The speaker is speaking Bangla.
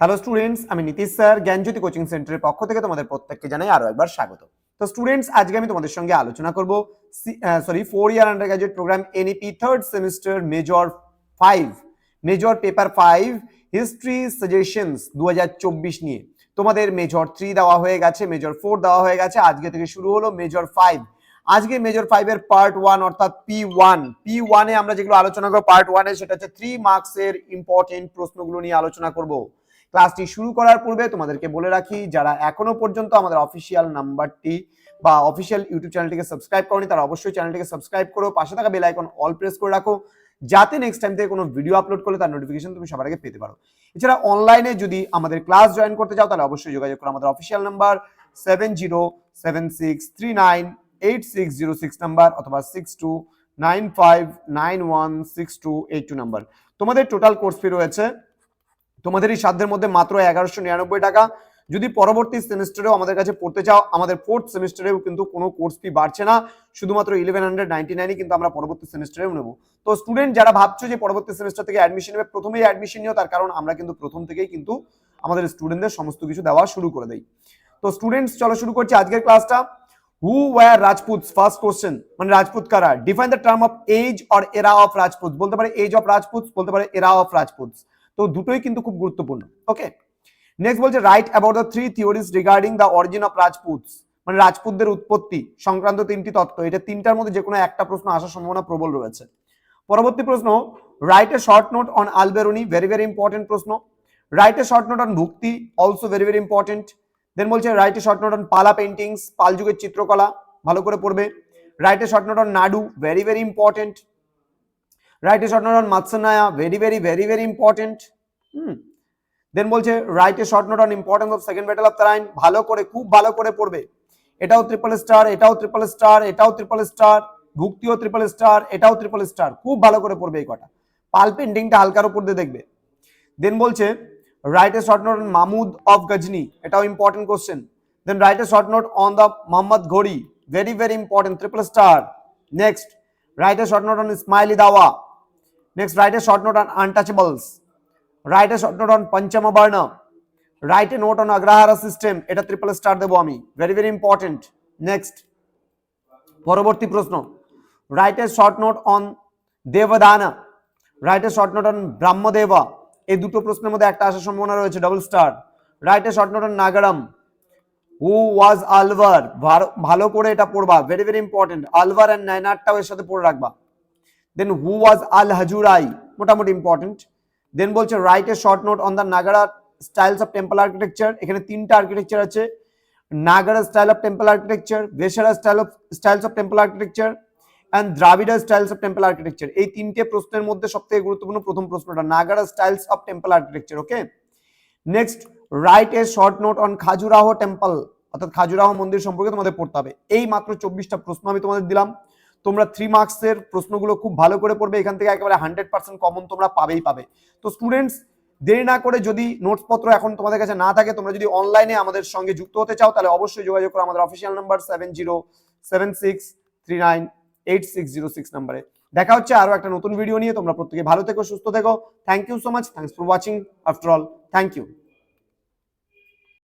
হ্যালো স্টুডেন্টস আমি নীতিশ স্যার, জ্ঞানজ্যোতি কোচিং সেন্টারের পক্ষ থেকে তোমাদের প্রত্যেককে জানাই আরও একবার স্বাগত। তো স্টুডেন্টস আজকে আমি তোমাদের সঙ্গে আলোচনা করব sorry four year undergraduate program NEP third semester major five major paper five history suggestions দু নিয়ে। তোমাদের মেজর থ্রি দেওয়া হয়ে গেছে মেজর ফোর দেওয়া হয়ে গেছে, আজকে থেকে শুরু হলো মেজর ফাইভ আজকে মেজর ফাইভের পার্ট ওয়ান অর্থাৎ পি ওয়ান পি ওয়ানে আমরা যেগুলো আলোচনা করব পার্ট ওয়ানে সেটা হচ্ছে থ্রি মার্কসের ইম্পর্টেন্ট প্রশ্নগুলো নিয়ে আলোচনা করব। ক্লাসটি শুরু করার পূর্বে তোমাদেরকে বলে রাখি, যারা এখনও পর্যন্ত আমাদের অফিসিয়াল নাম্বারটি বা অফিসিয়াল ইউটিউব চ্যানেলটিকে সাবস্ক্রাইব করনি, তারা অবশ্যই চ্যানেলটিকে সাবস্ক্রাইব করো, পাশে থাকা বেল আইকন অল প্রেস করে রাখো, যাতে নেক্সট টাইম থেকে কোনো ভিডিও আপলোড করলে তার নোটিফিকেশন তুমি সবার আগে পেতে পারো। এছাড়া অনলাইনে যদি আমাদের ক্লাস জয়েন করতে চাও, তাহলে অবশ্যই যোগাযোগ করো আমাদের official number seven zero seven six three nine eight six zero six number অথবা six two nine five nine one six two eight two number তোমাদের টোটাল কোর্স ফি রয়েছে তোমাদের এই সাধ্যের মধ্যে মাত্র এগারোশো নিরানব্বই টাকা। যদি পরবর্তী সেমিস্টারেও আমাদের কাছে পড়তে চাও, আমাদের ফোর্থ সেমিস্টারেও কিন্তু কোনো কোর্স ফি বাড়ছে না। শুধুমাত্র ইলেভেন হান্ড্রেড নাইনটি নাইনই কিন্তু আমরা পরবর্তী সেমিস্টারেও নেব। তো স্টুডেন্ট যারা ভাবছ যে পরবর্তী সেমিস্টার থেকে অ্যাডমিশন নেবে, প্রথমেই অ্যাডমিশন নিও। তার কারণ আমরা কিন্তু প্রথম থেকেই কিন্তু আমাদের স্টুডেন্টদের সমস্ত কিছু দেওয়া শুরু করে দেই। তো স্টুডেন্টস চলো শুরু করছি আজকের ক্লাসটা who were Rajputs first question মানে রাজপুত কারা? Define the term of age or এরা অফ রাজপুত বলতে পারে এজ অফ রাজপুত বলতে পারে এরা অফ রাজপুতস তো দুটোই কিন্তু খুব গুরুত্বপূর্ণ। ওকে নেক্সট বলছে right about the three theories regarding the origin of Rajputs মানে রাজপুতদের উৎপত্তি, সংক্রান্ত তিনটি তত্ত্ব। এটা তিনটার মধ্যে যে কোনো একটা প্রশ্ন আসার সম্ভাবনা প্রবল রয়েছে। পরবর্তী প্রশ্ন right a short note on Alberuni very very important প্রশ্ন। Right a short note on bhukti also very very important then বলছে right a short note on Pala paintings Pala যুগের চিত্রকলা, ভালো করে পড়বে। Right a short note on Nadu very very important right short note on Matsyanyaya very very very very important hmm then বলছে right short note on importance of second battle of Tarain ভালো করে, খুব ভালো করে পড়বে। এটাও ট্রিপল স্টার এটাও ট্রিপল স্টার এটাও ট্রিপল স্টার ভুক্তিও ট্রিপল স্টার এটাও ট্রিপল স্টার খুব ভালো করে পড়বে এই কটা। পাল পেন্টিংটা হালকার উপর দিয়ে দেখবে। দেন বলছে right short note on Mahmud of Ghazni এটাও important question then right short note on the Mohammad ঘড়ি very very important triple star next right short note on Ismaili Dawah right a short note on untouchables right a short note on Pancham Varna right a note on Agrahara system এটা ট্রিপল স্টার দেবো আমি ভেরি ভেরি ইম্পর্টেন্ট নেক্সট পরবর্তী প্রশ্ন right a short note on Devadana right a short note on Brahmadeya এই দুটো প্রশ্নের মধ্যে একটা আসার সম্ভাবনা রয়েছে double star right a short note on Nagaram who was Alvar ভালো করে এটা পড়বা very very important Alvar and নাইনারটাও এর সাথে পড়ে রাখবা দেন হু ওয়াজ আল হাজুরাই মোটামুটি ইম্পর্টেন্ট দেন বলছে right a short note on the Nagara styles of temple architecture এখানে তিনটা আর্কিটেকচার আছে। Nagara style of temple architecture Vesara style of styles of temple architecture and Dravida styles of temple architecture এই তিনটে প্রশ্নের মধ্যে সব থেকে গুরুত্বপূর্ণ প্রথম প্রশ্নটা Nagara styles of temple architecture okay next right a short note on Khajuraho temple অর্থাৎ খাজুরাহ মন্দির সম্পর্কে তোমাদের পড়তে হবে। এই মাত্র চব্বিশটা প্রশ্ন আমি তোমাদের দিলাম। তোমরা থ্রি মার্কসের প্রশ্নগুলো খুব ভালো করে পড়বে, এখান থেকে একেবারে হান্ড্রেড পার্সেন্ট কমন তোমরা পাবেই পাবে। তো স্টুডেন্টস দেরি না করে যদি নোটস পত্র এখন তোমাদের কাছে না থাকে, তোমরা যদি অনলাইনে আমাদের সঙ্গে যুক্ত হতে চাও, তাহলে অবশ্যই যোগাযোগ করো আমাদের official number seven zero seven six three nine eight six zero six নাম্বারে দেখা হচ্ছে আরও একটা নতুন ভিডিও নিয়ে, তোমরা প্রত্যেকে ভালো থেকো, সুস্থ থেকো। Thank you so much thanks for watching after all thank you